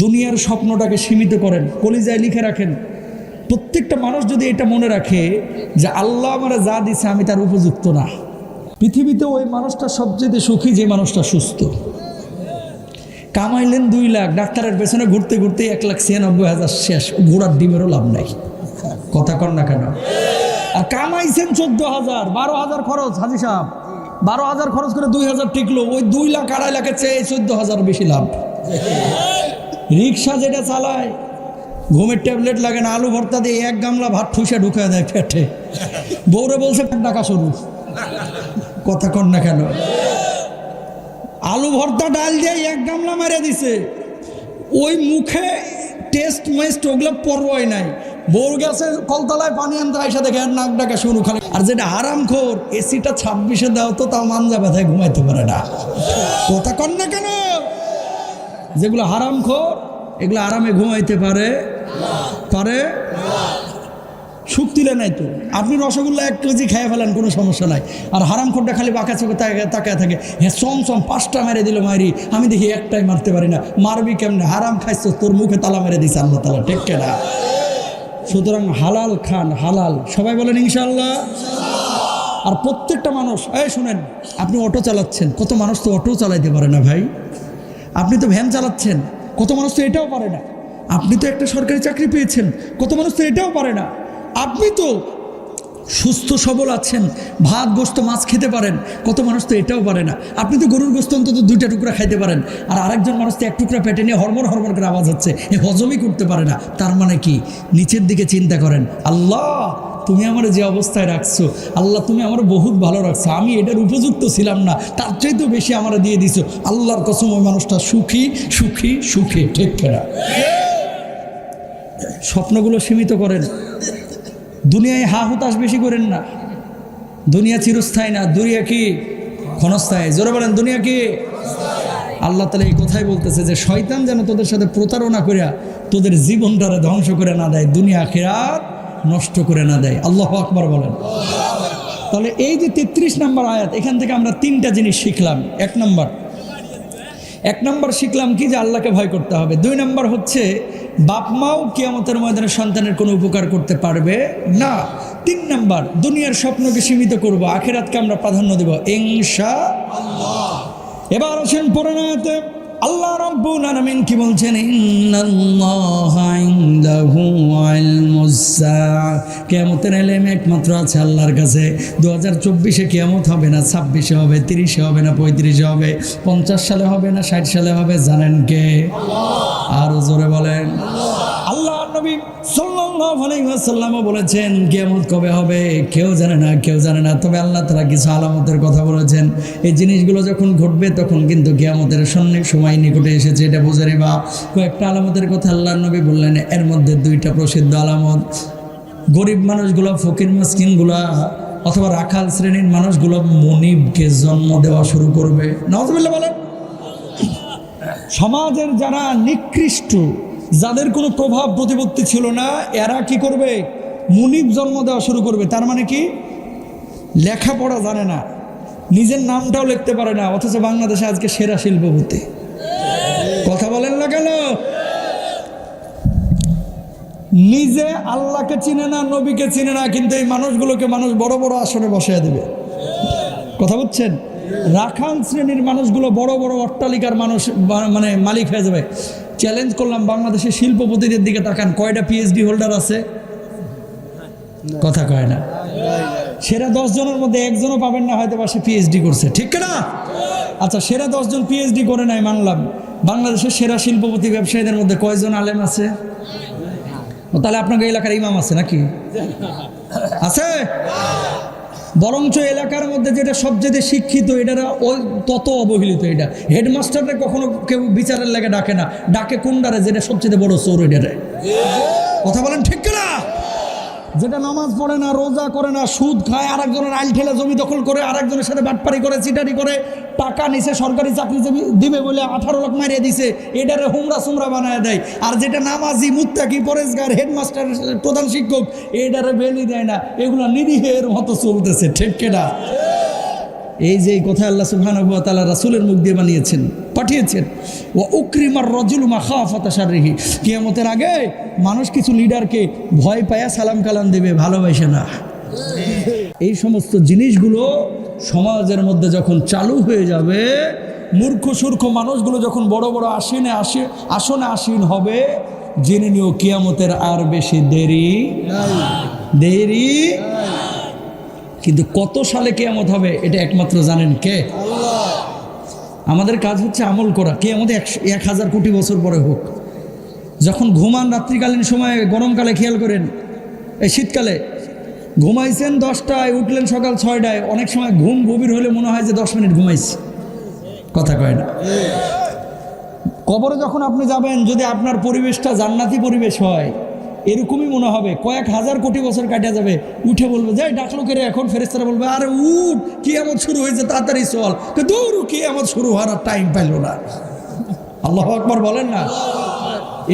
দুনিয়ার স্বপ্নটাকে সীমিত করেন, কলিজায় লিখে রাখেন। প্রত্যেকটা মানুষ যদি এটা মনে রাখে যে আল্লাহ আমার যা দিছে আমি তার উপযুক্ত না। পৃথিবীতে ওই মানুষটা সবচেয়ে সুখী যে মানুষটা সুস্থ। কামাইলেন দুই লাখ, ডাক্তারের পেছনে ঘুরতে ঘুরতে এক লাখ ছিয়ানব্বই হাজার শেষ ঘোড়ার ডিমেরও লাভ নাই। কথা কর না কেন? আর কামাইছেন চোদ্দ হাজার, বারো হাজার খরচ, হাজি সাহেব। বারো হাজার খরচ করে দুই হাজার টিকলো, ওই দুই লাখ, আড়াই লাখের চেয়ে চোদ্দ হাজার বেশি লাভ। রিক্সা যেটা চালায়, ঘুমের ট্যাবলেট লাগে না, আলু ভর্তা দিয়ে এক গামলা ভাত ঠুসে ঢুকে দেয় পেটে। বউরে বলছে ডাকা শুরু কথা কর না কেন। আলু ভর্তা ডাল দিয়ে এক গামলা মেরে দিছে। ওই মুখে টেস্ট মেস্ট ওগুলো পরোয়াই নাই। বউর গেছে কলতলায় পানি আনতে আইসা দেখে নাক ডাকা শুরু খালে। আর যেটা হারাম খোর এসিটা ছাব্বিশে দাও তো তাও মানজা ব্যথায় ঘুমাইতে পারে না। কথা কর না কেন? যেগুলো হারাম খোর, এগুলো আরামে ঘুমাইতে পারে। পারে? সুখ নাই তো। আপনি রসগোল্লা এক কেজি খেয়ে ফেলেন, কোনো সমস্যা নাই। আর হারাম খোরটা খালি বাঁকা চোখে তাকায় তাকায় থাকে। হ্যাঁ সম সম পাঁচটা মেরে দিল মারি আমি দেখি একটাই মারতে পারি না। মারবি কেমনে? হারাম খাইছ, তোর মুখে তালা মেরে দিছে আল্লাহ তালা ঠিক না সুতরাং হালাল খান, হালাল। সবাই বলেন ইনশাল্লাহ আর প্রত্যেকটা মানুষ, এই শুনেন, আপনি অটো চালাচ্ছেন। কত মানুষ তো অটো চালাইতে পারে না ভাই। আপনি তো ভ্যান চালাচ্ছেন, কত মানুষ তো এটাও পারে না। আপনি তো একটা সরকারি চাকরি পেয়েছেন, কত মানুষ তো এটাও পারে না। আপনি তো সুস্থ, সবল আছেন, ভাত, গোস্ত, মাছ খেতে পারেন, কত মানুষ তো এটাও পারে না। আপনি তো গরুর গোস্ত অন্তত দুইটা টুকরা খাইতে পারেন, আর আরেকজন মানুষ তো এক টুকরা পেটে নিয়ে হরমোন হরমোন করে আওয়াজ হচ্ছে, এ হজমই করতে পারে না। তার মানে কি? নিচের দিকে চিন্তা করেন, আল্লাহ! তুমি আমার যে অবস্থায় রাখছো, আল্লাহ তুমি আমার বহুত ভালো রাখছো। আমি এটার উপযুক্ত ছিলাম না, তার চাইতেও বেশি আমার দিয়ে দিছো। আল্লাহর কসম, ওই মানুষটা সুখী সুখী সুখী, ঠিক কেনা? স্বপ্নগুলো সীমিত করেন। দুনিয়ায় হা হুতাশ বেশি করেন না। দুনিয়া চিরস্থায়ী না। দুনিয়া কি ক্ষণস্থায়ী? জোরে বলেন, দুনিয়া কি? আল্লাহ তালা এই কথাই বলতেছে যে, শয়তান যেন তোদের সাথে প্রতারণা করিয়া তোদের জীবনটারে ধ্বংস করে না দেয়, দুনিয়া খেরাত নষ্ট করে না দেয়। আল্লাহ আকবার বলেন। তাহলে এই যে তেত্রিশ নম্বর আয়াত, এখান থেকে আমরা তিনটা জিনিস শিখলাম। এক নম্বর। এক নম্বর শিখলাম কি? যে আল্লাহকে ভয় করতে হবে। দুই নম্বর হচ্ছে, বাপ মাও কিয়ামতের ময়দানে সন্তানের কোনো উপকার করতে পারবে না। তিন নম্বর, দুনিয়ার স্বপ্নকে সীমিত করব, আখেরাতকে আমরা প্রাধান্য দেব। ইনশা এবার আসেন পরিণাতে আল্লাহ রব্বুল আলামিন কি বলছেন? ইন্নাল্লাহা ইনদাহু ইলমুস সাআ। কিয়ামতের ইলম একমাত্র আছে আল্লাহর কাছে। 2024 এ কিয়ামত হবে না 26 এ হবে 30 এ হবে না 35 এ হবে 50 সালে হবে না 60 সালে হবে জানেন কে? আর জোরে বলেন। আল্লাহ নবী সাল্লাল্লাহু আলাইহি ওয়াসাল্লামও বলেছেন, কিয়ামত কবে হবে? কেউ জানে না, কেউ জানে না। তবে আল্লাহ তাআলা কিছু আলামতের কথা বলেছেন। এই জিনিসগুলো যখন ঘটবে, তখন কিন্তু কিয়ামতের সামনে সময় নিকটে এসেছে, এটা বুঝে নিবা। কয়েকটা আলামতের কথা আল্লাহ নবী বললেন, এর মধ্যে দুইটা প্রসিদ্ধ আলামত। গরিব মানুষগুলো, ফকির মাসকিনগুলা, অথবা রাখাল শ্রেণির মানুষগুলো মনিবকে জন্ম দেওয়া শুরু করবে। নওয়াজ বলেন। সমাজের যারা নিকৃষ্ট যাদের কোনো প্রভাব প্রতিপত্তি ছিল না, এরা কি করবে? মুনিব জন্ম দেওয়া শুরু করবে। তার মানে কি? লেখাপড়া জানে না। নিজের নামটাও লিখতে পারে না। অথচ বাংলাদেশে আজকে সেরা শিল্পপতি। কথা বলেন না কেন? নিজে আল্লাহকে চিনে না, নবীকে চিনে না, কিন্তু এই মানুষগুলোকে মানুষ বড় বড় আসনে বসিয়ে দেবে। কথা বুঝছেন? রাখাল শ্রেণির মানুষগুলো বড় বড় অট্টালিকার মানুষ মানে মালিক হয়ে যাবে। চ্যালেঞ্জ করলাম বাংলাদেশের শিল্পপতিদের দিকে তাকান। কয়টা পিএইচডি হোল্ডার আছে? কথা কয় না। সেরা দশ জনের মধ্যে একজনও পাবেন না হয়তো বা সে পিএইচডি করছে। ঠিক না আচ্ছা সেরা দশজন পিএইচডি করে নাই, মানলাম। বাংলাদেশের সেরা শিল্পপতি ব্যবসায়ীদের মধ্যে কয়জন আলেম আছে? তাহলে আপনাকে এলাকার ইমাম আছে নাকি? আছে? বরঞ্চ এলাকার মধ্যে যেটা সবচেয়ে শিক্ষিত এটা তত অবহেলিত এটা। হেডমাস্টাররা কখনো কেউ বিচারের লাগে ডাকে না। ডাকে কুন্ডারে? যেটা সবচেয়ে বড় চোর এটারে। কথা বলেন ঠিক যেটা নামাজ পড়ে না, রোজা করে না, সুদ খায়, আরেকজনের আইল ঠেলে জমি দখল করে, আরেকজনের সাথে বাটপারি করে, চিটারি করে, টাকা নিছে, সরকারি চাকরি দিবে বলে আঠারো লাখ মারিয়ে দিছে, এটারে হুমরা সুমরা বানায় দেয়। আর যেটা নামাজি, মুত্তাকি, পরেশগার, হেডমাস্টার, প্রধান শিক্ষক, এটারে বেলি দেয় না। এগুলো নিরীহের মতো চলতেছে, ঠিক কেনা? এই যে কথা আল্লাহ ওয়া তাআলা মুখ দিয়ে বানিয়েছেন, পাঠিয়েছেন ও উকরিমার রজুল মাখাফাতা শাররিহি। কিয়ামতের আগে মানুষ কিছু লিডারকে ভয় পায়া সালাম কালাম দেবে, ভালোবাসে না। এই সমস্ত জিনিসগুলো সমাজের মধ্যে যখন চালু হয়ে যাবে, মূর্খ সূর্খ মানুষগুলো যখন বড় বড় আসনে আসে, আসনে আসীন হবে, জেনে নিও কিয়ামতের আর বেশি দেরি দেরি কিন্তু কত সালে কেয়ামত হবে এটা একমাত্র জানেন কে? আমাদের কাজ হচ্ছে আমল করা। কে আমাদের এক হাজার কোটি বছর পরে হোক। যখন ঘুমান রাত্রিকালীন সময়ে গরমকালে খেয়াল করেন এই শীতকালে ঘুমাইছেন দশটায় উঠলেন সকাল ছয়টায় অনেক সময় ঘুম গভীর হলে মনে হয় যে দশ মিনিট ঘুমাইছি। কথা কয় না। কবরে যখন আপনি যাবেন যদি আপনার পরিবেশটা জান্নাতি পরিবেশ হয় এরকমই মনে হবে। কয়েক হাজার কোটি বছর কাটা যাবে। উঠে বলবে, যাই, ডাকলো কেরে এখন ফেরেস্তারা বলবে, আরে উঠ কি এমন শুরু হয়েছে, তাড়াতাড়ি চল। দৌড় কি এমন শুরু হওয়ার আর টাইম পাইল না। আল্লাহ আকবর বলেন না?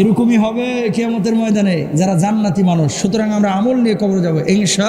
এরকমই হবে কেয়ামতের ময়দানে যারা জান্নাতি মানুষ। সুতরাং আমরা আমল নিয়ে কবর যাব, ইনশা